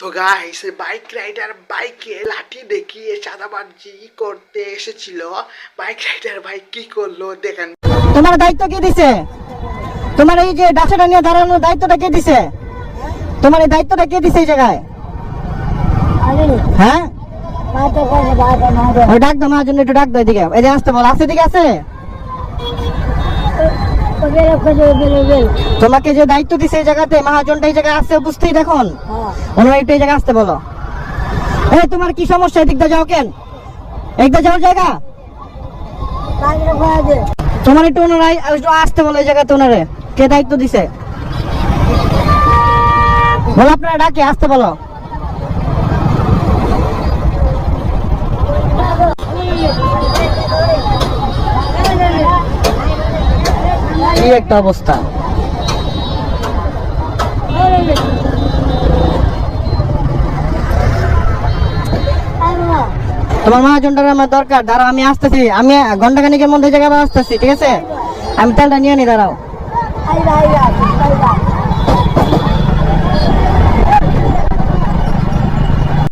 তো guys bike rider বাইকে লাঠি দেখিয়ে চাঁদাবাজি করতে এসেছিল। বাইক রাইডার ভাই কি করল দেখেন। তোমার দায়িত্ব কে দিছে? তোমার এই যে ডাসাটা নিয়ে দাঁড়ানোর দায়িত্বটা কে দিছে? তোমার এই দায়িত্বটা কে দিছে এই জায়গায়? হ্যাঁ? ওই ডাক দাও জন্য একটু ডাক দাও এদিকে। এই যে আসতে বল আসতে দিকে আছে তোমাকে যে দায়িত্ব দিছে এই জায়গাতে মহাজনটা এই জায়গায় আসছে বুঝতেই দেখুন। ওনারা একটু এই জায়গায় আসতে বলো। এই তোমার কি সমস্যা? এদিকটা যাও কেন? একদা যাওয়ার জায়গা? তোমার একটু ওনারা একটু আসতে বলো এই জায়গাতে ওনারে কে দায়িত্ব দিছে? বলো আপনারা ডাকে আসতে বলো। কি একটা অবস্থা। তোমার মহাজনটার আমার দরকার, দাঁড়াও, আমি আসতেছি। আমি ঘণ্টা খানিকের মধ্যে এই জায়গায় আসতেছি, ঠিক আছে? আমি তেলটা নিয়ে নি, দাঁড়াও।